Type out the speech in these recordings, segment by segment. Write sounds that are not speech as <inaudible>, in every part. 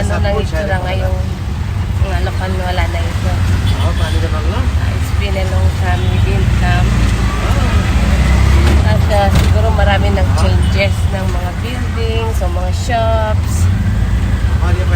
ano na itsura ngayon. Ang ano kan wala na ito. Oh, paano na bang lang? Uh, ah, it's been a long time we didn't come. At uh, siguro marami ng changes ng mga buildings o mga shops.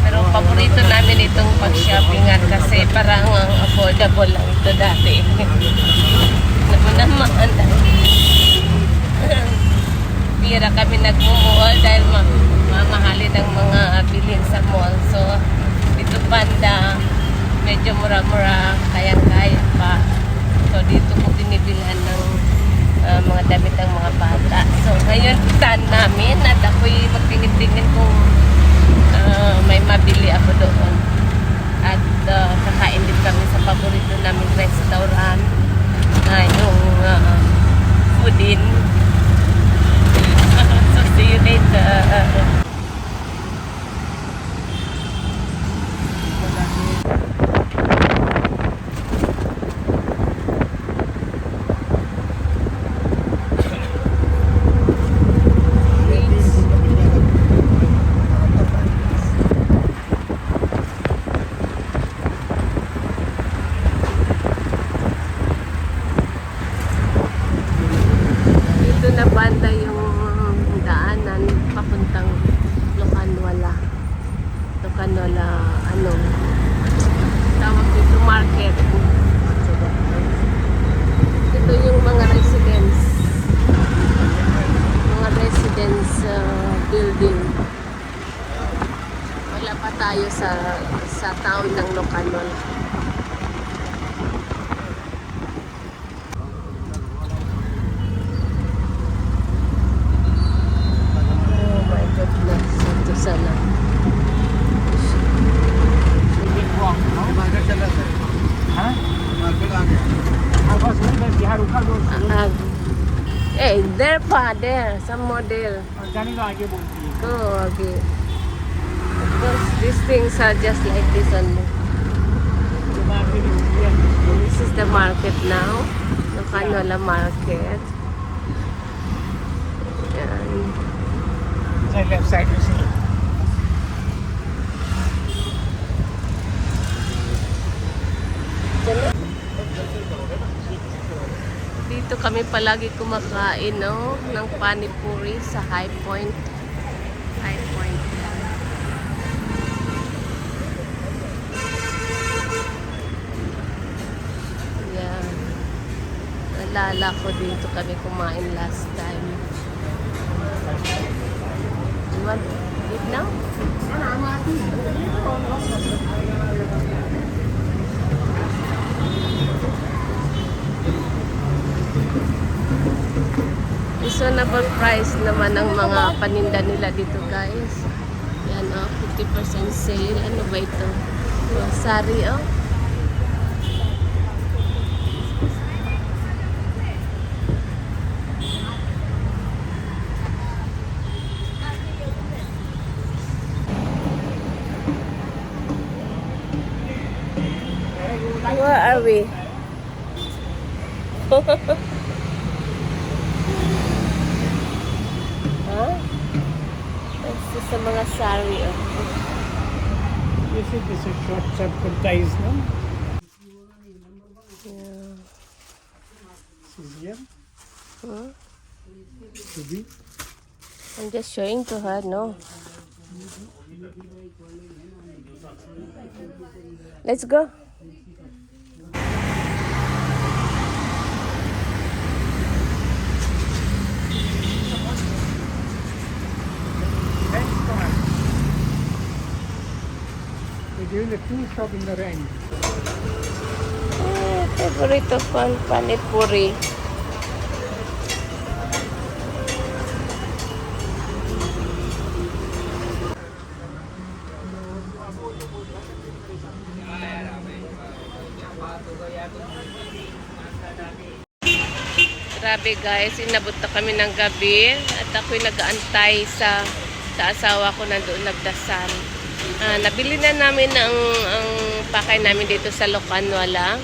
Pero paborito namin itong pag-shoppingan kasi parang ang affordable lang ito dati. <laughs> Naku naman. <laughs> Pira kami nagmumuol dahil mga bilhin sa mall. So, dito banda, medyo mura-mura, kayang-kaya pa. So, dito ko binibilhan ng ah, mga damit ng mga bata. So, ngayon, plan namin at ako'y magtingin-tingin kung ah, may mabili ako doon. At ah, kakain din kami sa paborito naming restaurant na yung uh, foodin. <laughs> so, see you later. Market. father, some model. জানিলো আগে বলছি Go okay. Because oh, these things are just like this ano. only. This is the market now. The Canola market. And Sa left side you see. Dito kami palagi kumakain, no? Ng panipuri sa High Point. High Point. Yan. Nalala ko dito kami kumain last time. You want eat now? Reasonable price naman ang mga paninda nila dito guys. Yan oh, 50% sale. Ano ba ito? Oh, sari oh. Where are we? <laughs> Ito sa mga sari oh. This is this is short advertise no Yeah. this is here Huh? to be I'm just showing to her, no. Let's go. Give the two shop in the range Eh, favorito ko ang panipuri. Grabe guys, inabot na kami ng gabi at ako'y nag-aantay sa sa asawa ko nandoon nagdasal. Ah, nabili na namin ang, ang pakay namin dito sa Locanwala.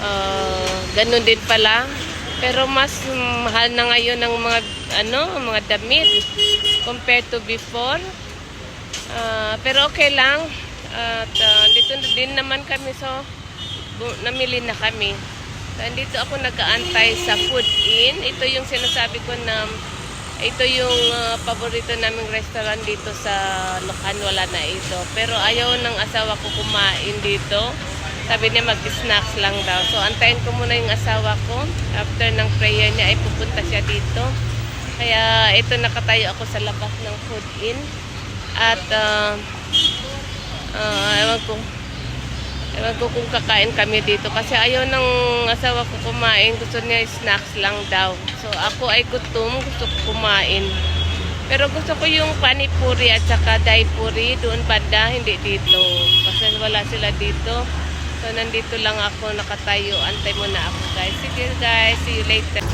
Ah, ganun din pala. Pero mas mahal na ngayon ng mga ano, mga damit compared to before. Ah, pero okay lang. At ah, dito din naman kami so namili na kami. So, andito ako nag-aantay sa Food Inn. Ito yung sinasabi ko na Ito yung ah, paborito naming restaurant dito sa Locan, wala na ito. Pero ayaw ng asawa ko kumain dito. Sabi niya mag-snacks lang daw. So antayin ko muna yung asawa ko. After ng prayer niya ay pupunta siya dito. Kaya ito nakatayo ako sa labas ng food in. At ah, ah, ewan ko, Ewan ko kung kakain kami dito kasi ayaw ng asawa ko kumain. Gusto niya snacks lang daw. So ako ay gutom, gusto ko kumain. Pero gusto ko yung panipuri at saka daipuri doon banda, hindi dito. Kasi wala sila dito. So nandito lang ako nakatayo. Antay mo na ako guys. Sige guys, see you later.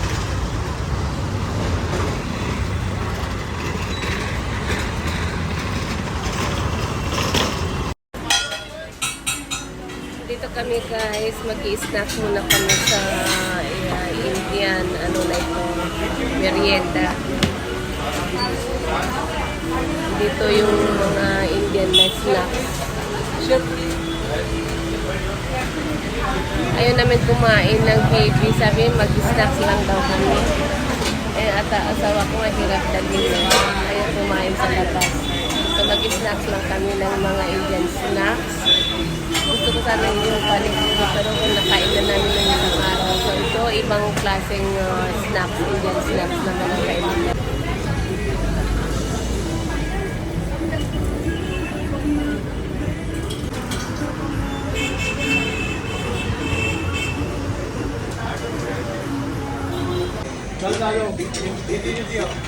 Dito kami guys, mag-i-snack muna kami sa uh, Indian, ano na ito, merienda. Dito yung mga Indian na snacks. Sure. Ayaw namin kumain ng heavy. Sabi, mag-snacks lang daw kami. Eh, at asawa ko mahirap na. Kaya kumain sa labas. So, mag-snacks lang kami ng mga Indian snacks. Gusto ko sana yung paniguro pero nakain na namin ng isang araw. So ito, ibang klaseng uh, snacks, Indian snacks na mga kainan. Uwi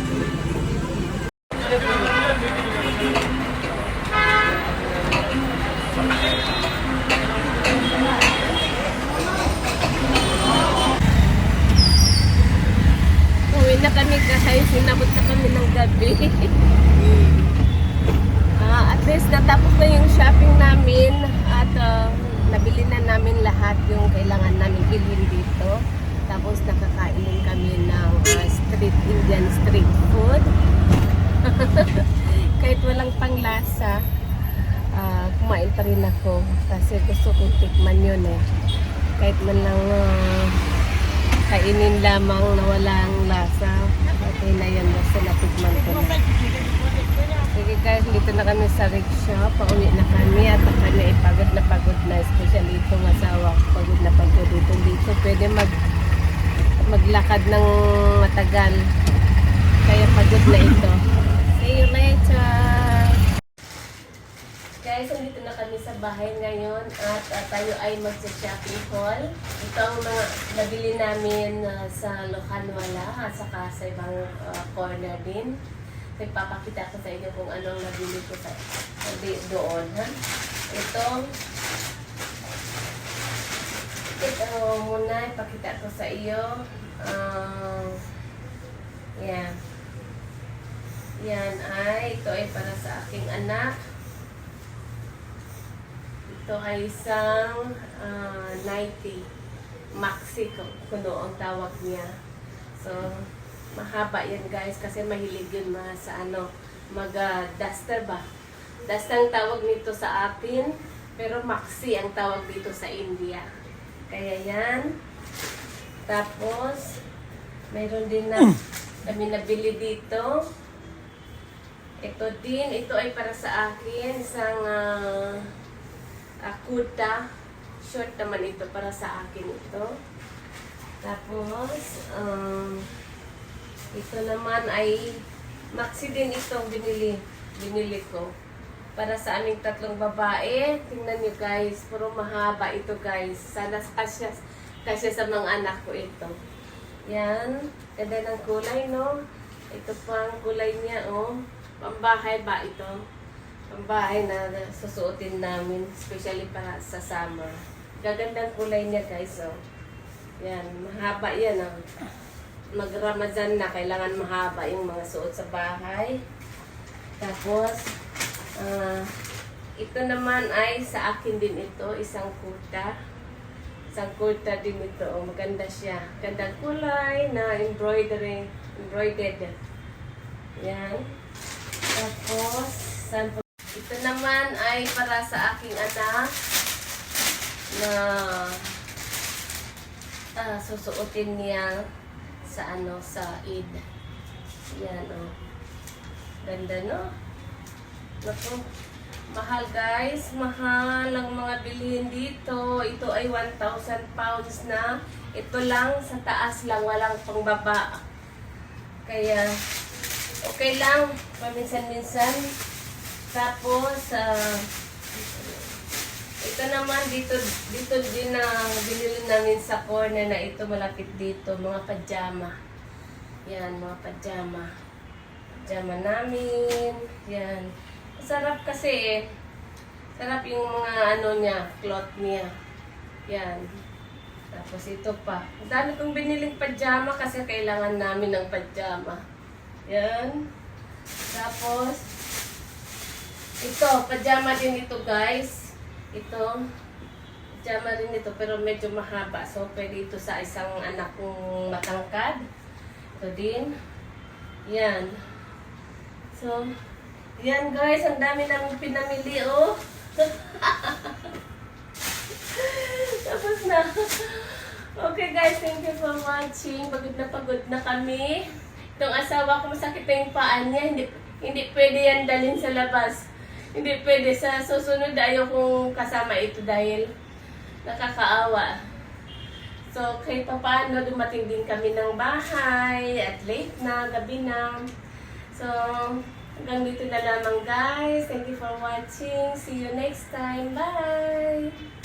guys, sinabot na kami ng gabi. <laughs> Ah, at least natapos na yung shopping namin at ah, nabili na namin lahat yung kailangan namin bilhin dito. Tapos nakakain kami ng ah, street Indian street food. <laughs> Kahit walang panglasa, ah, kumain pa rin ako kasi gusto kong tikman yun eh. Kahit man lang ah, kainin lamang na walang lasa. Okay na yan, basta natigman ko na. Sige guys, dito na kami sa rickshaw. Pauwi na kami at kami ay pagod na pagod na. Especially itong asawa ko, pagod na pagod dito. Dito pwede mag maglakad ng matagal. Kaya pagod na ito. See you later! Guys, nandito na kami sa bahay ngayon at uh, tayo ay magsa-shopping haul. Ito ang mga nabili namin uh, sa Locanwala at saka sa ibang uh, corner din. Nagpapakita ko sa inyo kung anong nabili ko sa doon. Ha? Ito, ito muna, ipakita ko sa iyo. Uh, yan. Yan ay, ito ay para sa aking anak. Ito ay isang ah, 90 maxi ku- kuno ang tawag niya. So, mahaba yan guys kasi mahilig yun mga sa ano, mag ah, duster ba? Duster ang tawag nito sa atin, pero maxi ang tawag dito sa India. Kaya yan. Tapos, mayroon din na kami nabili dito. Ito din, ito ay para sa akin, isang uh, kuta. Short naman ito para sa akin ito. Tapos, um, ito naman ay maxi din itong binili, binili ko. Para sa aming tatlong babae. Tingnan nyo guys, puro mahaba ito guys. Sana kasya, kasya sa mga anak ko ito. Yan. Ganda ng kulay, no? Ito pa ang kulay niya, oh. Pambahay ba ito? Pambahay na susuotin namin, especially para sa summer. Gagandang kulay niya, guys, oh. Yan, mahaba yan, oh. Mag-Ramadan na, kailangan mahaba yung mga suot sa bahay. Tapos, ah, ito naman ay sa akin din ito, isang kurta. Isang kurta din ito. Oh, maganda siya. Gandang kulay na embroidery. Embroidered. Yan. Tapos, saan pa- Ito naman ay para sa aking anak na ah, susuotin niya sa ano sa Eid. Yan oh. Ganda no? Naku, mahal guys, mahal ang mga bilhin dito. Ito ay 1,000 pounds na. Ito lang sa taas lang, walang pangbaba. Kaya, okay lang, paminsan-minsan. Tapos, ah, ito naman dito dito din na binili namin sa corner na ito malapit dito, mga pajama. Yan, mga pajama. Pajama namin. Yan. Sarap kasi eh. Sarap yung mga ano niya, cloth niya. Yan. Tapos ito pa. Ang dami kong biniling pajama kasi kailangan namin ng pajama. Yan. Tapos, ito, pajama din ito guys. Ito, pajama rin ito pero medyo mahaba. So, pwede ito sa isang anak kong matangkad. Ito din. Yan. So, yan guys, ang dami namin pinamili oh. <laughs> Tapos na. Okay guys, thank you for watching. Pagod na pagod na kami. Itong asawa ko masakit na yung paa niya. Hindi, hindi pwede yan dalhin sa labas. Hindi pwede. Sa susunod ayaw kong kasama ito dahil nakakaawa. So, kahit pa paano, dumating din kami ng bahay at late na, gabi na. So, hanggang dito na lamang guys. Thank you for watching. See you next time. Bye!